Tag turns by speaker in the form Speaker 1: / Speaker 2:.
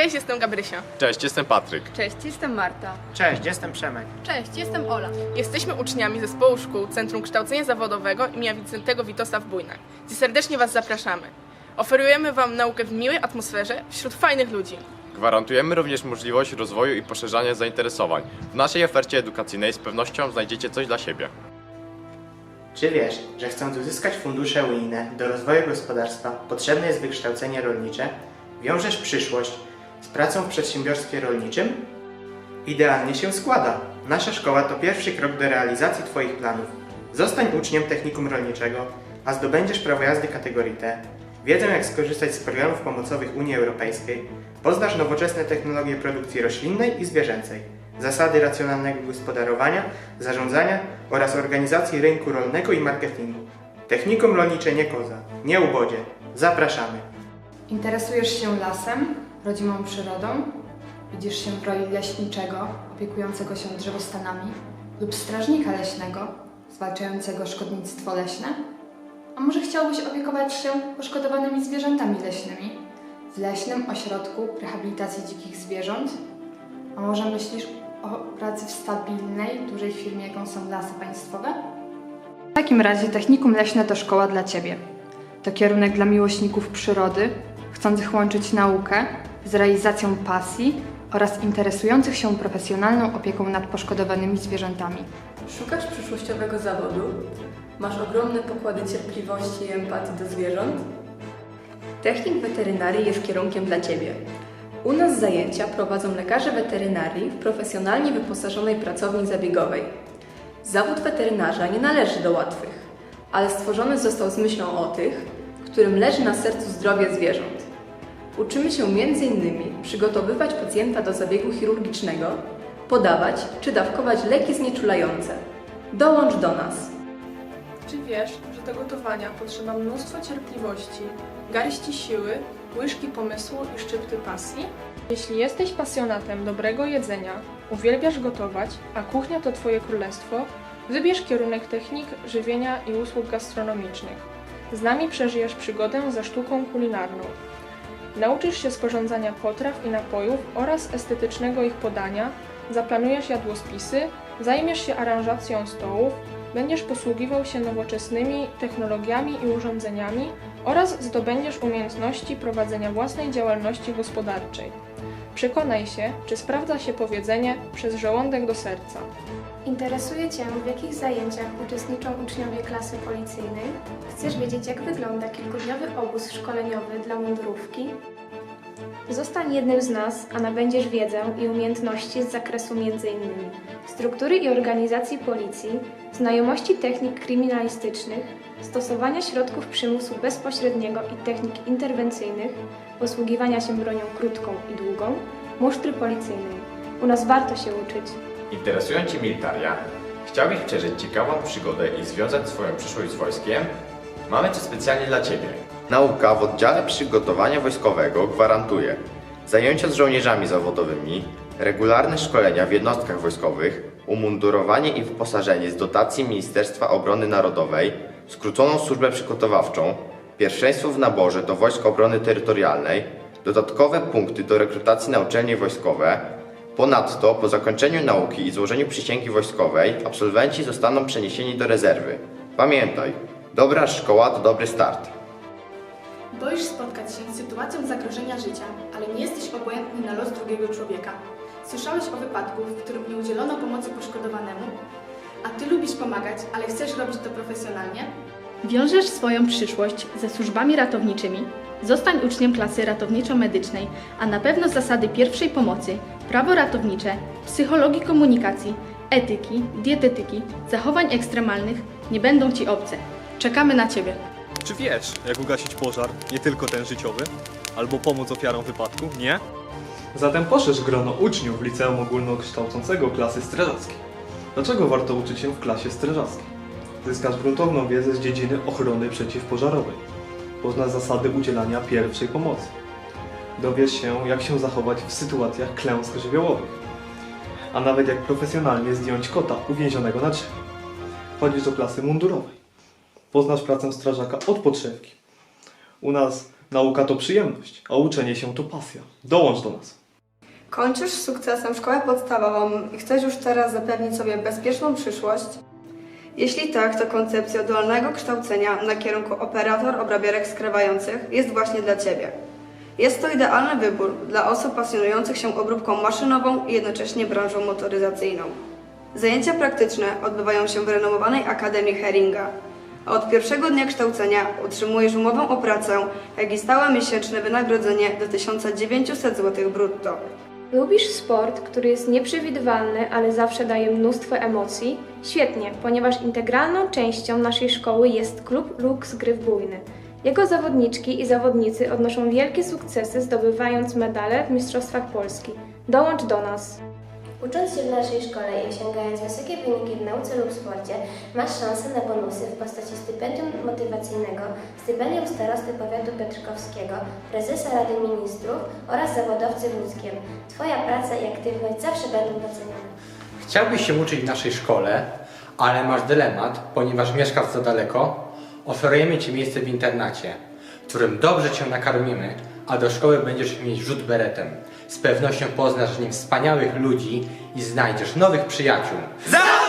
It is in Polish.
Speaker 1: Cześć, jestem Gabrysia.
Speaker 2: Cześć, jestem Patryk.
Speaker 3: Cześć, jestem Marta.
Speaker 4: Cześć, jestem Przemek.
Speaker 3: Cześć, jestem Ola.
Speaker 1: Jesteśmy uczniami zespołu szkół Centrum Kształcenia Zawodowego im. Wincentego Witosa w Bujnach, gdzie serdecznie Was zapraszamy. Oferujemy Wam naukę w miłej atmosferze wśród fajnych ludzi.
Speaker 2: Gwarantujemy również możliwość rozwoju i poszerzania zainteresowań. W naszej ofercie edukacyjnej z pewnością znajdziecie coś dla siebie.
Speaker 4: Czy wiesz, że chcąc uzyskać fundusze unijne do rozwoju gospodarstwa potrzebne jest wykształcenie rolnicze? Wiążesz przyszłość z pracą w przedsiębiorstwie rolniczym? Idealnie się składa. Nasza szkoła to pierwszy krok do realizacji Twoich planów. Zostań uczniem technikum rolniczego, a zdobędziesz prawo jazdy kategorii T, wiedzę jak skorzystać z programów pomocowych Unii Europejskiej, poznasz nowoczesne technologie produkcji roślinnej i zwierzęcej, zasady racjonalnego gospodarowania, zarządzania oraz organizacji rynku rolnego i marketingu. Technikum rolnicze nie koza, nie ubodzie. Zapraszamy.
Speaker 3: Interesujesz się lasem, rodzimą przyrodą? Widzisz się w roli leśniczego, opiekującego się drzewostanami lub strażnika leśnego, zwalczającego szkodnictwo leśne? A może chciałbyś opiekować się poszkodowanymi zwierzętami leśnymi w leśnym ośrodku rehabilitacji dzikich zwierząt? A może myślisz o pracy w stabilnej, dużej firmie, jaką są lasy państwowe? W takim razie Technikum Leśne to szkoła dla Ciebie. To kierunek dla miłośników przyrody, chcących łączyć naukę z realizacją pasji oraz interesujących się profesjonalną opieką nad poszkodowanymi zwierzętami.
Speaker 5: Szukasz przyszłościowego zawodu? Masz ogromne pokłady cierpliwości i empatii do zwierząt? Technik weterynarii jest kierunkiem dla Ciebie. U nas zajęcia prowadzą lekarze weterynarii w profesjonalnie wyposażonej pracowni zabiegowej. Zawód weterynarza nie należy do łatwych, ale stworzony został z myślą o tych, którym leży na sercu zdrowie zwierząt. Uczymy się m.in. przygotowywać pacjenta do zabiegu chirurgicznego, podawać czy dawkować leki znieczulające. Dołącz do nas!
Speaker 1: Czy wiesz, że do gotowania potrzeba mnóstwo cierpliwości, garści siły, łyżki pomysłu i szczypty pasji? Jeśli jesteś pasjonatem dobrego jedzenia, uwielbiasz gotować, a kuchnia to Twoje królestwo, wybierz kierunek technik, żywienia i usług gastronomicznych. Z nami przeżyjesz przygodę ze sztuką kulinarną. Nauczysz się sporządzania potraw i napojów oraz estetycznego ich podania, zaplanujesz jadłospisy, zajmiesz się aranżacją stołów, będziesz posługiwał się nowoczesnymi technologiami i urządzeniami oraz zdobędziesz umiejętności prowadzenia własnej działalności gospodarczej. Przekonaj się, czy sprawdza się powiedzenie przez żołądek do serca.
Speaker 6: Interesuje Cię, w jakich zajęciach uczestniczą uczniowie klasy policyjnej? Chcesz wiedzieć, jak wygląda kilkudniowy obóz szkoleniowy dla mundurówki? Zostań jednym z nas, a nabędziesz wiedzę i umiejętności z zakresu m.in. struktury i organizacji policji, znajomości technik kryminalistycznych, stosowania środków przymusu bezpośredniego i technik interwencyjnych, posługiwania się bronią krótką i długą, musztry policyjnej. U nas warto się uczyć.
Speaker 2: Interesują Cię militaria? Chciałbyś przeżyć ciekawą przygodę i związać swoją przyszłość z wojskiem? Mamy coś specjalnie dla Ciebie. Nauka w oddziale przygotowania wojskowego gwarantuje zajęcia z żołnierzami zawodowymi, regularne szkolenia w jednostkach wojskowych, umundurowanie i wyposażenie z dotacji Ministerstwa Obrony Narodowej, skróconą służbę przygotowawczą, pierwszeństwo w naborze do Wojsk Obrony Terytorialnej, dodatkowe punkty do rekrutacji na uczelnie wojskowe, Ponadto, po zakończeniu nauki i złożeniu przysięgi wojskowej, absolwenci zostaną przeniesieni do rezerwy. Pamiętaj, dobra szkoła to dobry start.
Speaker 7: Boisz spotkać się z sytuacją zagrożenia życia, ale nie jesteś obojętny na los drugiego człowieka. Słyszałeś o wypadku, w którym nie udzielono pomocy poszkodowanemu? A ty lubisz pomagać, ale chcesz robić to profesjonalnie?
Speaker 8: Wiążesz swoją przyszłość ze służbami ratowniczymi? Zostań uczniem klasy ratowniczo-medycznej, a na pewno zasady pierwszej pomocy, prawo ratownicze, psychologii komunikacji, etyki, dietetyki, zachowań ekstremalnych nie będą Ci obce. Czekamy na Ciebie.
Speaker 9: Czy wiesz, jak ugasić pożar, nie tylko ten życiowy? Albo pomóc ofiarom wypadku, nie?
Speaker 10: Zatem poszerz grono uczniów Liceum Ogólnokształcącego klasy strażackiej. Dlaczego warto uczyć się w klasie strażackiej? Zyskasz gruntowną wiedzę z dziedziny ochrony przeciwpożarowej. Poznasz zasady udzielania pierwszej pomocy. Dowiesz się, jak się zachować w sytuacjach klęsk żywiołowych. A nawet jak profesjonalnie zdjąć kota uwięzionego na drzewie. Chodzisz do klasy mundurowej. Poznasz pracę strażaka od podszewki. U nas Nauka to przyjemność, a uczenie się to pasja. Dołącz do nas.
Speaker 5: Kończysz z sukcesem szkołę podstawową i chcesz już teraz zapewnić sobie bezpieczną przyszłość? Jeśli tak, to koncepcja dualnego kształcenia na kierunku operator obrabiarek skrywających jest właśnie dla Ciebie. Jest to idealny wybór dla osób pasjonujących się obróbką maszynową i jednocześnie branżą motoryzacyjną. Zajęcia praktyczne odbywają się w renomowanej Akademii Heringa, od pierwszego dnia kształcenia otrzymujesz umowę o pracę, jak i stałe miesięczne wynagrodzenie do 1900 zł brutto.
Speaker 6: Lubisz sport, który jest nieprzewidywalny, ale zawsze daje mnóstwo emocji? Świetnie, ponieważ integralną częścią naszej szkoły jest klub Lux Gryf Bujny. Jego zawodniczki i zawodnicy odnoszą wielkie sukcesy, zdobywając medale w Mistrzostwach Polski. Dołącz do nas!
Speaker 11: Ucząc się w naszej szkole i osiągając wysokie wyniki w nauce lub sporcie, masz szansę na bonusy w postaci stypendium motywacyjnego, stypendium starosty powiatu piotrkowskiego, prezesa Rady Ministrów oraz zawodowcy w. Twoja praca i aktywność zawsze będą docenione.
Speaker 12: Chciałbyś się uczyć w naszej szkole, ale masz dylemat, ponieważ mieszkasz za daleko? Oferujemy Ci miejsce w internacie, w którym dobrze Cię nakarmimy, a do szkoły będziesz mieć rzut beretem. Z pewnością poznasz w nim wspaniałych ludzi i znajdziesz nowych przyjaciół.
Speaker 4: Za